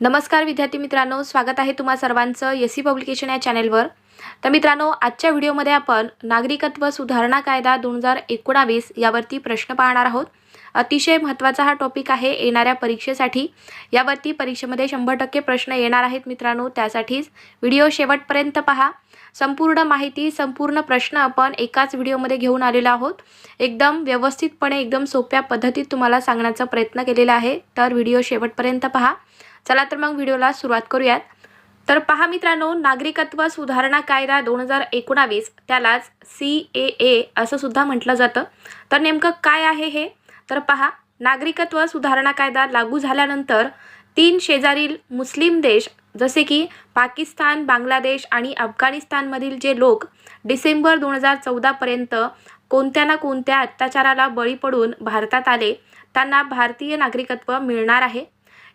नमस्कार विद्यार्थी मित्रांनो स्वागत आहे तुम्हा सर्वांचं एस सी पब्लिकेशन या चॅनेलवर. तर मित्रांनो आजच्या व्हिडिओमध्ये आपण नागरिकत्व सुधारणा कायदा दोन हजार एकोणावीस यावरती प्रश्न पाहणार आहोत. अतिशय महत्त्वाचा हा टॉपिक आहे. येणाऱ्या परीक्षेसाठी यावरती परीक्षेमध्ये शंभर टक्के प्रश्न येणार आहेत मित्रांनो. त्यासाठीच व्हिडिओ शेवटपर्यंत पहा. संपूर्ण माहिती संपूर्ण प्रश्न आपण एकाच व्हिडिओमध्ये घेऊन आलेलो आहोत. एकदम व्यवस्थितपणे एकदम सोप्या पद्धतीत तुम्हाला सांगण्याचा प्रयत्न केलेला आहे. तर व्हिडिओ शेवटपर्यंत पहा. चला तर मग व्हिडिओला सुरुवात करूयात. तर पहा मित्रांनो नागरिकत्व सुधारणा कायदा दोन हजार एकोणावीस त्यालाच सी ए ए असं सुद्धा म्हटलं जातं. तर नेमकं काय आहे हे? तर पहा नागरिकत्व सुधारणा कायदा लागू झाल्यानंतर तीन शेजारील मुस्लिम देश जसे की पाकिस्तान बांगलादेश आणि अफगाणिस्तानमधील जे लोक डिसेंबर दोन हजार चौदापर्यंत कोणत्या ना कोणत्या अत्याचाराला बळी पडून भारतात आले त्यांना भारतीय नागरिकत्व मिळणार आहे.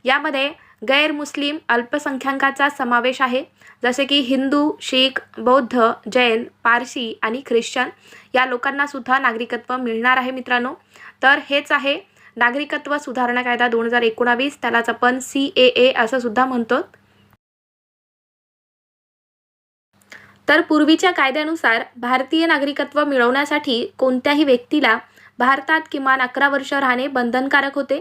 यामध्ये गैरमुस्लिम अल्पसंख्याकाचा समावेश आहे. जसे की हिंदू शीख बौद्ध जैन पारसी आणि ख्रिश्चन या लोकांनासुद्धा नागरिकत्व मिळणार आहे मित्रांनो. तर हेच आहे नागरिकत्व सुधारणा कायदा दोन हजार एकोणावीस. त्यालाच आपण सी ए ए असं सुद्धा म्हणतो. तर पूर्वीच्या कायद्यानुसार भारतीय नागरिकत्व मिळवण्यासाठी कोणत्याही व्यक्तीला भारतात किमान अकरा वर्ष राहणे बंधनकारक होते.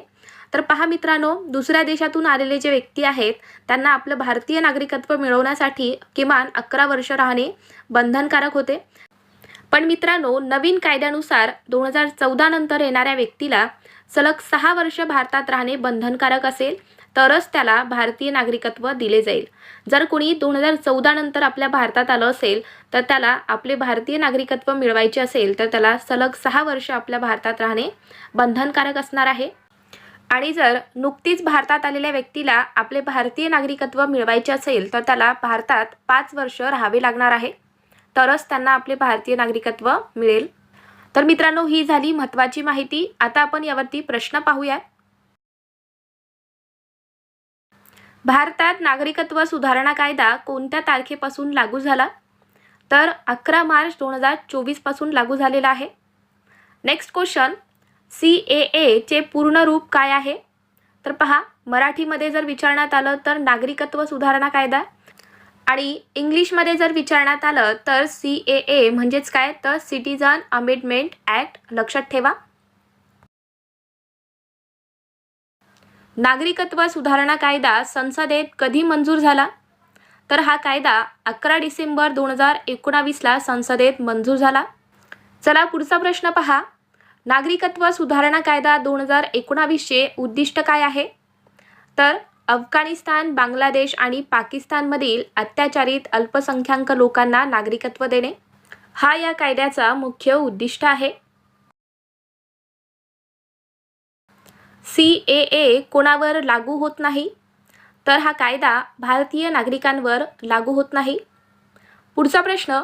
तर पहा मित्रांनो दुसऱ्या देशातून आलेले जे व्यक्ती आहेत त्यांना आपलं भारतीय नागरिकत्व मिळवण्यासाठी किमान अकरा वर्ष राहणे बंधनकारक होते. पण मित्रांनो नवीन कायद्यानुसार दोन हजार चौदा नंतर येणाऱ्या व्यक्तीला सलग सहा वर्ष भारतात राहणे बंधनकारक असेल तरच त्याला भारतीय नागरिकत्व दिले जाईल. जर कोणी दोन हजार चौदा नंतर आपल्या भारतात आलं असेल तर त्याला आपले भारतीय नागरिकत्व मिळवायचे असेल तर त्याला सलग सहा वर्ष आपल्या भारतात राहणे बंधनकारक असणार आहे. आणि जर नुकतीच भारतात आलेल्या व्यक्तीला आपले भारतीय नागरिकत्व मिळवायचे असेल तर त्याला भारतात पाच वर्ष राहावे लागणार आहे. तरच त्यांना आपले भारतीय नागरिकत्व मिळेल. तर मित्रांनो ही झाली महत्त्वाची माहिती. आता आपण यावरती प्रश्न पाहूयात. भारतात नागरिकत्व सुधारणा कायदा कोणत्या तारखेपासून लागू झाला? तर अकरा मार्च दोन हजार चोवीसपासून लागू झालेला आहे. नेक्स्ट क्वेश्चन सी ए एचे पूर्ण रूप काय आहे? तर पहा मराठीमध्ये जर विचारण्यात आलं तर नागरिकत्व सुधारणा कायदा आणि इंग्लिशमध्ये जर विचारण्यात आलं तर सी ए ए म्हणजेच काय? तर सिटीजन अमेंडमेंट ॲक्ट लक्षात ठेवा. नागरिकत्व सुधारणा कायदा संसदेत कधी मंजूर झाला? तर हा कायदा अकरा डिसेंबर दोन हजार एकोणावीसला संसदेत मंजूर झाला. चला पुढचा प्रश्न पहा. नागरिकत्व सुधारणा कायदा दोन हजार एकोणावीसचे उद्दिष्ट काय आहे? तर अफगाणिस्तान बांगलादेश आणि पाकिस्तानमधील अत्याचारित अल्पसंख्याक लोकांना नागरिकत्व देणे हा या कायद्याचा मुख्य उद्दिष्ट आहे. सी ए ए कोणावर लागू होत नाही? तर हा कायदा भारतीय नागरिकांवर लागू होत नाही. पुढचा प्रश्न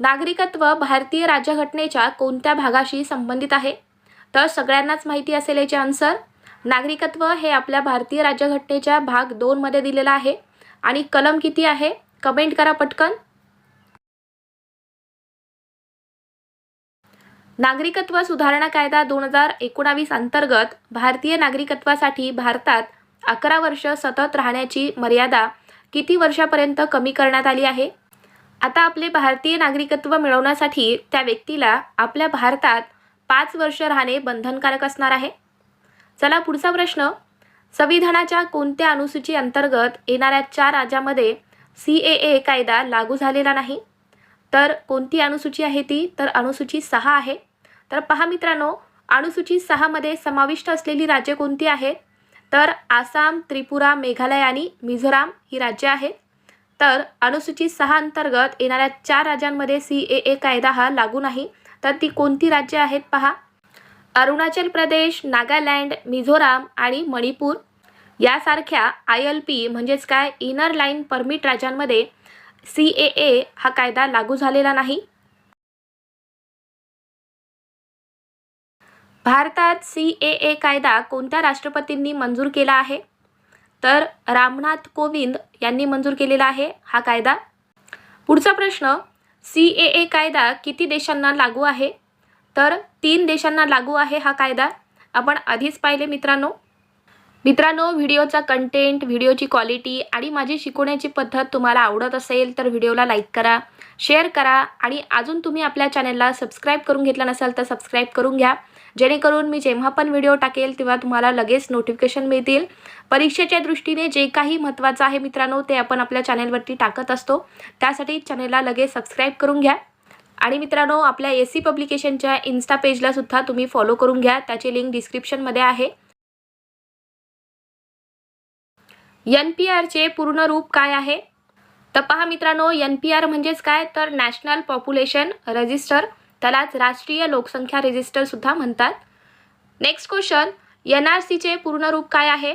नागरिकत्व भारतीय राज्यघटनेच्या कोणत्या भागाशी संबंधित आहे? तर सगळ्यांनाच माहिती असेल याचे आन्सर नागरिकत्व हे आपल्या भारतीय राज्यघटनेच्या भाग दोनमध्ये दिलेलं आहे. आणि कलम किती आहे? कमेंट करा पटकन. नागरिकत्व सुधारणा कायदा दोन हजार एकोणावीस अंतर्गत भारतीय नागरिकत्वासाठी भारतात अकरा वर्ष सतत राहण्याची मर्यादा किती वर्षापर्यंत कमी करण्यात आली आहे? आता आपले भारतीय नागरिकत्व मिळवण्यासाठी त्या व्यक्तीला आपल्या भारतात पाच वर्ष राहणे बंधनकारक असणार आहे. चला पुढचा प्रश्न. संविधानाच्या कोणत्या अनुसूची अंतर्गत येणाऱ्या चार राज्यामध्ये सी ए ए कायदा लागू झालेला नाही? तर कोणती अनुसूची आहे ती? तर अनुसूची सहा आहे. तर पहा मित्रांनो अनुसूची सहामध्ये समाविष्ट असलेली राज्ये कोणती आहेत तर आसाम त्रिपुरा मेघालय आणि मिझोराम ही राज्ये आहेत. तर अनुसूचित सहा अंतर्गत येणाऱ्या चार राज्यांमध्ये सी ए ए कायदा हा लागू नाही. तर ती कोणती राज्ये आहेत पहा? अरुणाचल प्रदेश नागालँड मिझोराम आणि मणिपूर. यासारख्या आय एल पी म्हणजेच काय? इनर लाईन परमिट राज्यांमध्ये सी ए ए हा कायदा लागू झालेला नाही. भारतात सी ए ए कायदा कोणत्या राष्ट्रपतींनी मंजूर केला आहे? तर रामनाथ कोविंद यांनी मंजूर केलेला आहे हा कायदा. पुढचा प्रश्न सी ए ए कायदा किती देशांना लागू आहे? तर तीन देशांना लागू आहे हा कायदा. आपण आधीच पाहिले मित्रांनो. मित्रांनो व्हिडिओचा कंटेंट व्हिडिओची क्वालिटी आणि माझी शिकवण्याची पद्धत तुम्हाला आवडत असेल तर व्हिडिओला लाईक करा शेअर करा आणि अजून तुम्ही आपल्या चॅनलला सबस्क्राईब करून घेतलं नसाल तर सबस्क्राईब करून घ्या. जेणेकरून मी जेव्हा पण व्हिडिओ टाकेल तेव्हा तुम्हाला लगेच नोटिफिकेशन मिळतील. परीक्षेच्या दृष्टीने जे काही महत्त्वाचं आहे मित्रांनो ते आपण आपल्या चॅनेलवरती टाकत असतो. त्यासाठी चॅनेलला लगेच सबस्क्राईब करून घ्या. आणि मित्रांनो आपल्या एस सी पब्लिकेशनच्या इन्स्टा पेजला सुद्धा तुम्ही फॉलो करून घ्या. त्याची लिंक डिस्क्रिप्शनमध्ये आहे. एन पी आरचे पूर्ण रूप काय आहे? तर पहा मित्रांनो एन पी आर म्हणजेच काय? तर नॅशनल पॉप्युलेशन रजिस्टर त्यालाच राष्ट्रीय लोकसंख्या रजिस्टरसुद्धा म्हणतात. नेक्स्ट क्वेश्चन एन आर सीचे पूर्ण रूप काय आहे?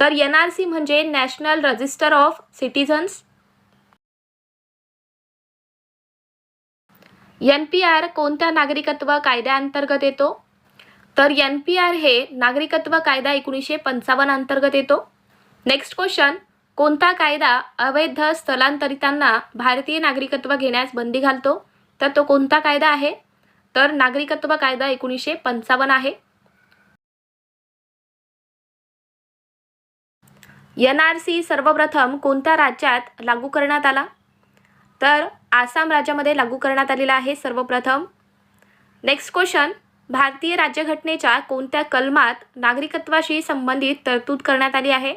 तर एन आर सी म्हणजे national register of citizens N P R कोणत्या नागरिकत्व कायद्याअंतर्गत येतो? तर एन पी आर हे नागरिकत्व कायदा एकोणीसशे पंचावन्न अंतर्गत येतो. नेक्स्ट क्वेश्चन कोणता कायदा अवैध स्थलांतरितांना भारतीय नागरिकत्व घेण्यास बंदी घालतो? तर तो कोणता कायदा आहे? तर नागरिकत्व कायदा एकोणीसशे पंचावन्न आहे. एन आर सी सर्वप्रथम कोणत्या राज्यात लागू करण्यात आला? तर आसाम राज्यामध्ये लागू करण्यात आलेला आहे सर्वप्रथम. नेक्स्ट क्वेश्चन भारतीय राज्यघटनेच्या कोणत्या कलमात नागरिकत्वाशी संबंधित तरतूद करण्यात आली आहे?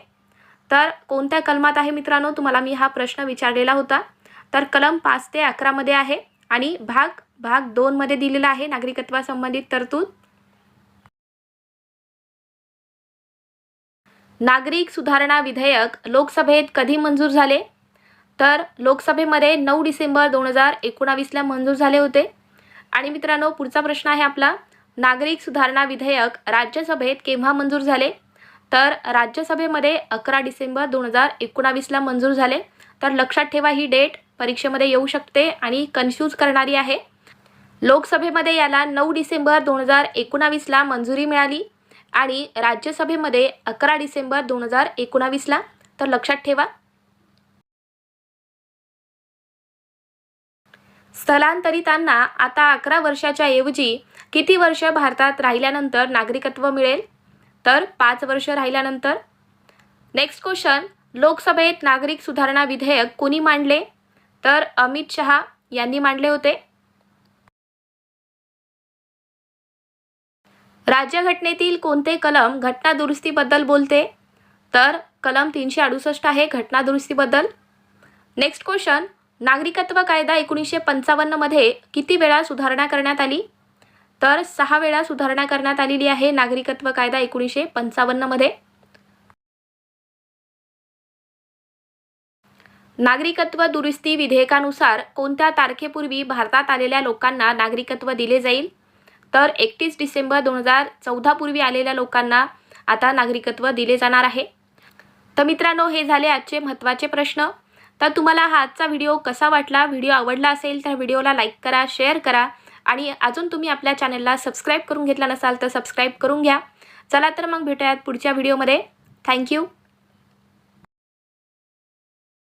तर कोणत्या कलमात आहे मित्रांनो? तुम्हाला मी हा प्रश्न विचारलेला होता. तर कलम पाच ते अकरामध्ये आहे. आणि भाग भाग दोनमध्ये दिलेला आहे नागरिकत्वासंबंधित तरतूद. नागरिक सुधारणा विधेयक लोकसभेत कधी मंजूर झाले? तर लोकसभेमध्ये नऊ डिसेंबर दोन हजार एकोणावीसला मंजूर झाले होते. आणि मित्रांनो पुढचा प्रश्न आहे आपला. नागरिक सुधारणा विधेयक राज्यसभेत केव्हा मंजूर झाले? तर राज्यसभेमध्ये अकरा डिसेंबर दोन हजार एकोणावीसला मंजूर झाले. तर लक्षात ठेवा ही डेट. परीक्षेमध्ये येऊ शकते आणि कन्फ्यूज करणारी आहे. लोकसभेमध्ये याला नऊ डिसेंबर दोन हजार एकोणावीसला मंजुरी मिळाली आणि राज्यसभेमध्ये अकरा डिसेंबर दोन हजार एकोणावीसला. तर लक्षात ठेवा. स्थलांतरितांना आता अकरा वर्षाच्या ऐवजी किती वर्ष भारतात राहिल्यानंतर नागरिकत्व मिळेल? तर पाच वर्ष राहिल्यानंतर. नेक्स्ट क्वेश्चन लोकसभेत नागरिक सुधारणा विधेयक कोणी मांडले? तर अमित शहा यांनी मांडले होते. राज्यघटनेतील कोणते कलम घटना दुरुस्तीबद्दल बोलते? तर कलम तीनशे अडुसष्ट आहे घटना दुरुस्तीबद्दल नेक्स्ट क्वेश्चन नागरिकत्व कायदा एकोणीसशे पंचावन्नमध्ये किती वेळा सुधारणा करण्यात आली? तर सहा वेळा सुधारणा करण्यात आलेली आहे नागरिकत्व कायदा एकोणीसशे पंचावन्नमध्ये नागरिकत्व दुरुस्ती विधेयकानुसार कोणत्या तारखेपूर्वी भारतात आलेल्या लोकांना नागरिकत्व दिले जाईल? तर एकतीस डिसेंबर दोन हजार चौदापूर्वी आलेल्या लोकांना आता नागरिकत्व दिले जाणार आहे. तर मित्रांनो हे झाले आजचे महत्त्वाचे प्रश्न. तर तुम्हाला हा आजचा व्हिडिओ कसा वाटला व्हिडिओ आवडला असेल तर व्हिडिओला लाईक करा शेअर करा आणि अजून तुम्ही आपल्या चॅनलला सबस्क्राईब करून घेतला नसाल तर सबस्क्राईब करून घ्या. चला तर मग भेटूयात पुढच्या व्हिडिओमध्ये. थँक्यू